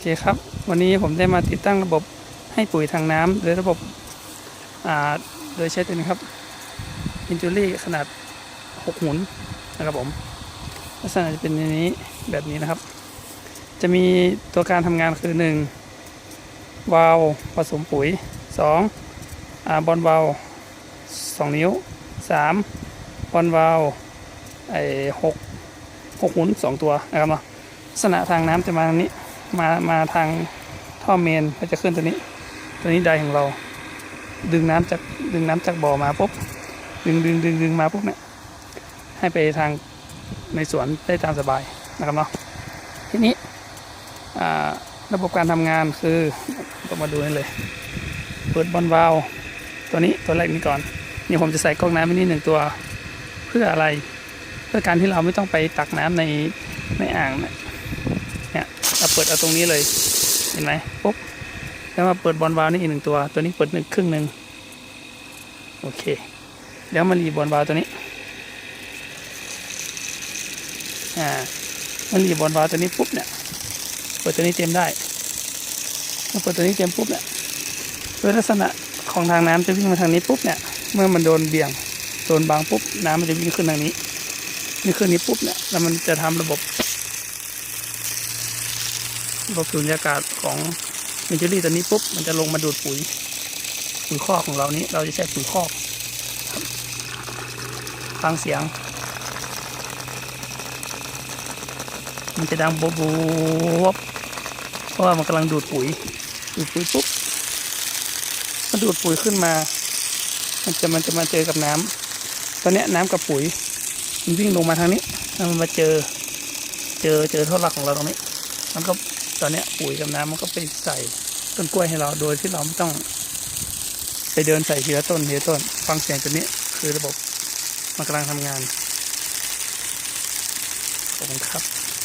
อเคครับ วันนี้ผมได้มาติดตั้งระบบให้ปุ๋ยทางน้ำโดยระบบโดยใช้ตัวนี้ครับอินจูรี่ขนาด 6 หุนนะครับผม ลักษณะจะเป็นอย่างนี้แบบนี้นะครับ จะมีตัวการทำงานคือ 1 วาลผสมปุ๋ย 2อาบอลวาล2 นิ้ว 3 บอลวาลไอ้หกหกหุนสองตัวนะครับเนาะลักษณะทางน้ำจะมาทางนี้ มามาทางท่อเมนก็จะขึ้นตัวนี้ ตัวนี้ไดของเรา ดึงน้ำจากดึงน้ำจากบ่อมาปุ๊บดึงดึงดึงดึงมาปุ๊บเนี่ยให้ไปทางในสวนได้ตามสบายนะครับเนาะทีนี้ระบบการทำงานคือก็มาดูนี่เลย เปิดบอลวาล์วตัวนี้ตัวแรกนี้ก่อนนี่ผมจะใส่ก๊อกน้ำไว้นี่หนึ่งตัว เพื่ออะไร เพื่อการที่เราไม่ต้องไปตักน้ำในในอ่างเนี่ย เนี่ยเราเปิดเอาตรงนี้เลย เห็นไหมปุ๊บแล้วมาเปิดบอลวาล์วนี่อีกหนึ่งตัว ตัวนี้เปิดหนึ่งครึ่งหนึ่งโอเคแล้วมารีบอลวาล์วตัวนี้ อ่ามารีบอลวาล์วตัวนี้ปุ๊บเนี่ย เปิดตัวนี้เต็มได้เมื่อเปิดตัวนี้เต็มปุ๊บเนี่ยโดยลักษณะของทางน้ำจะวิ่งมาทางนี้ปุ๊บเนี่ย เมื่อมันโดนเบี่ยง โดนบางปุ๊บน้ำมันจะวิ่งขึ้นทางนี้วิ่งขึ้นนี้ปุ๊บเนี่ย แล้วมันจะทำระบบ ระบสูญญากาศของมิจูรี่ตัวนี้ปุ๊บมันจะลงมาดูดปุ๋ยปุ๋ยคอกของเรานี้ เราจะใช้ปุ๋ยคอกฟังเสียง มันจะดังโบบบเพราะว่ามันกำลังดูดปุ๋ยดูดปุ๋ยปุ๊บมันดูดปุ๋ยขึ้นมา มันจะมันจะมาเจอกับน้ำตอนนี้น้ำกับปุ๋ยมันวิ่งลงมาทางนี้แล้วมันมาเจอ เจอเจอท่อหลักของเราตรงนี้ มันก็ ตอนนี้ปุ๋ยกับน้ำมันก็ไปใส่ต้นกล้วยให้เราโดยที่เราไม่ต้องไปเดินใส่ทีละต้นทีละต้น ฟังเสียงตัวนี้คือระบบมันกำลังทำงานขอบคุณครับ